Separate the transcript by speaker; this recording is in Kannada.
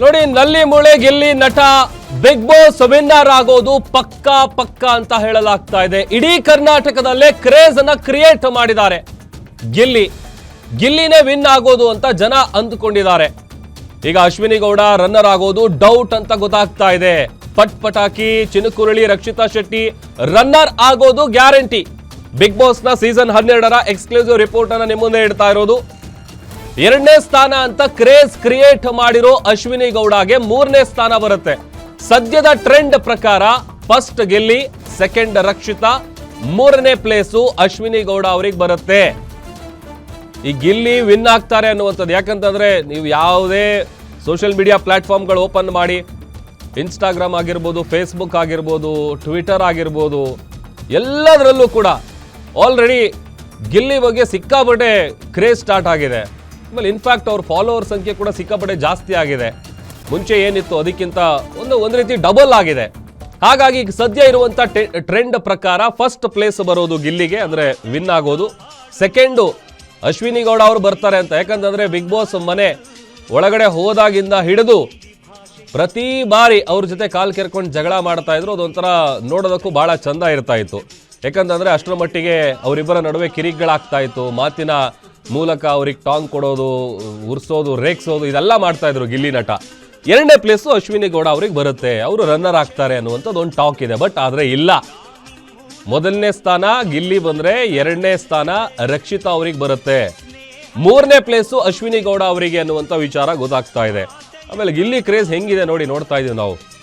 Speaker 1: ನೋಡಿ, ನಲ್ಲಿ ಮೂಳೆ ಗೆಲ್ಲಿ ನಟ ಬಿಗ್ ಬಾಸ್ ವಿನ್ನರ್ ಆಗೋದು ಪಕ್ಕ ಪಕ್ಕ ಅಂತ ಹೇಳಲಾಗ್ತಾ ಇದೆ. ಇಡೀ ಕರ್ನಾಟಕದಲ್ಲೇ ಕ್ರೇಜ್ ಅನ್ನ ಕ್ರಿಯೇಟ್ ಮಾಡಿದ್ದಾರೆ. ಗಿಲ್ಲಿ, ಗಿಲ್ಲಿನೇ ವಿನ್ ಆಗೋದು ಅಂತ ಜನ ಅಂದುಕೊಂಡಿದ್ದಾರೆ. ಈಗ ಅಶ್ವಿನಿ ಗೌಡ ರನ್ನರ್ ಆಗೋದು ಡೌಟ್ ಅಂತ ಗೊತ್ತಾಗ್ತಾ ಇದೆ. ಪಟ್ ಪಟಾಕಿ, ಚಿನುಕುರುಳಿ, ರಕ್ಷಿತಾ ಶೆಟ್ಟಿ ರನ್ನರ್ ಆಗೋದು ಗ್ಯಾರಂಟಿ ಬಿಗ್ ಬಾಸ್ನ ಸೀಸನ್ ಹನ್ನೆರಡರ ಎಕ್ಸ್ಕ್ಲೂಸಿವ್ ರಿಪೋರ್ಟ್ ಅನ್ನ ನಿಮ್ಮ ಮುಂದೆ ಇಡ್ತಾ ಇರೋದು. ಎರಡನೇ ಸ್ಥಾನ ಅಂತ ಕ್ರೇಜ್ ಕ್ರಿಯೇಟ್ ಮಾಡಿರೋ ಅಶ್ವಿನಿ ಗೌಡಗೆ ಮೂರನೇ ಸ್ಥಾನ ಬರುತ್ತೆ. ಸದ್ಯದ ಟ್ರೆಂಡ್ ಪ್ರಕಾರ ಫಸ್ಟ್ ಗೆಲ್ಲಿ, ಸೆಕೆಂಡ್ ರಕ್ಷಿತಾ, ಮೂರನೇ ಪ್ಲೇಸು ಅಶ್ವಿನಿ ಗೌಡ ಅವ್ರಿಗೆ ಬರುತ್ತೆ. ಈ ಗಿಲ್ಲಿ ವಿನ್ ಆಗ್ತಾರೆ ಅನ್ನುವಂಥದ್ದು. ಯಾಕಂತಂದ್ರೆ ನೀವು ಯಾವುದೇ ಸೋಷಿಯಲ್ ಮೀಡಿಯಾ ಪ್ಲಾಟ್ಫಾರ್ಮ್ಗಳು ಓಪನ್ ಮಾಡಿ ಇನ್ಸ್ಟಾಗ್ರಾಮ್ ಆಗಿರ್ಬೋದು ಫೇಸ್ಬುಕ್ ಆಗಿರ್ಬೋದು ಟ್ವಿಟರ್ ಆಗಿರ್ಬೋದು, ಎಲ್ಲದರಲ್ಲೂ ಕೂಡ ಆಲ್ರೆಡಿ ಗಿಲ್ಲಿ ಬಗ್ಗೆ ಸಿಕ್ಕಾಪಟ್ಟೆ ಕ್ರೇಜ್ ಸ್ಟಾರ್ಟ್ ಆಗಿದೆ. ಆಮೇಲೆ ಇನ್ಫ್ಯಾಕ್ಟ್ ಅವ್ರ ಫಾಲೋವರ್ ಸಂಖ್ಯೆ ಕೂಡ ಸಿಕ್ಕಾಪಟ್ಟೆ ಜಾಸ್ತಿ ಆಗಿದೆ. ಮುಂಚೆ ಏನಿತ್ತು ಅದಕ್ಕಿಂತ ಒಂದು ಒಂದು ರೀತಿ ಡಬಲ್ ಆಗಿದೆ. ಹಾಗಾಗಿ ಈಗ ಸದ್ಯ ಇರುವಂತ ಟ್ರೆಂಡ್ ಪ್ರಕಾರ ಫಸ್ಟ್ ಪ್ಲೇಸ್ ಬರೋದು ಗಿಲ್ಲಿಗೆ, ಅಂದ್ರೆ ವಿನ್ ಆಗೋದು. ಸೆಕೆಂಡು ಅಶ್ವಿನಿ ಗೌಡ ಅವರು ಬರ್ತಾರೆ ಅಂತ. ಯಾಕಂತಂದ್ರೆ ಬಿಗ್ ಬಾಸ್ ಮನೆ ಒಳಗಡೆ ಹೋದಾಗಿಂದ ಹಿಡಿದು ಪ್ರತಿ ಬಾರಿ ಅವ್ರ ಜೊತೆ ಕಾಲ್ ಕೆರ್ಕೊಂಡು ಜಗಳ ಮಾಡ್ತಾ ಇದ್ರು, ಅದೊಂಥರ ನೋಡೋದಕ್ಕೂ ಬಹಳ ಚಂದ ಇರ್ತಾ ಇತ್ತು. ಯಾಕಂತಂದ್ರೆ ಅಷ್ಟರ ಮಟ್ಟಿಗೆ ಅವರಿಬ್ಬರ ನಡುವೆ ಕಿರಿಕ್ಗಳಾಗ್ತಾ ಇತ್ತು. ಮಾತಿನ ಮೂಲಕ ಅವ್ರಿಗೆ ಟಾಂಗ್ ಕೊಡೋದು, ಉರ್ಸೋದು, ರೇಗ್ಸೋದು, ಇದೆಲ್ಲ ಮಾಡ್ತಾ ಇದ್ರು ಗಿಲ್ಲಿ ನಟ. ಎರಡನೇ ಪ್ಲೇಸು ಅಶ್ವಿನಿ ಗೌಡ ಅವ್ರಿಗೆ ಬರುತ್ತೆ. ಅವರು ರನ್ನರ್ ಆಗ್ತಾರೆ ಅನ್ನುವಂಥದ್ದು ಒಂದು ಟಾಕ್ ಇದೆ. ಬಟ್ ಆದರೆ ಇಲ್ಲ. ಮೊದಲನೇ ಸ್ಥಾನ ಗಿಲ್ಲಿ ಬಂದರೆ ಎರಡನೇ ಸ್ಥಾನ ರಕ್ಷಿತಾ ಅವ್ರಿಗೆ ಬರುತ್ತೆ. ಮೂರನೇ ಪ್ಲೇಸು ಅಶ್ವಿನಿ ಗೌಡ ಅವರಿಗೆ ಅನ್ನುವಂಥ ವಿಚಾರ ಗೊತ್ತಾಗ್ತಾ ಇದೆ. ಆಮೇಲೆ ಗಿಲ್ಲಿ ಕ್ರೇಜ್ ಹೆಂಗಿದೆ ನೋಡಿ ನೋಡ್ತಾ ಇದೀವಿ ನಾವು.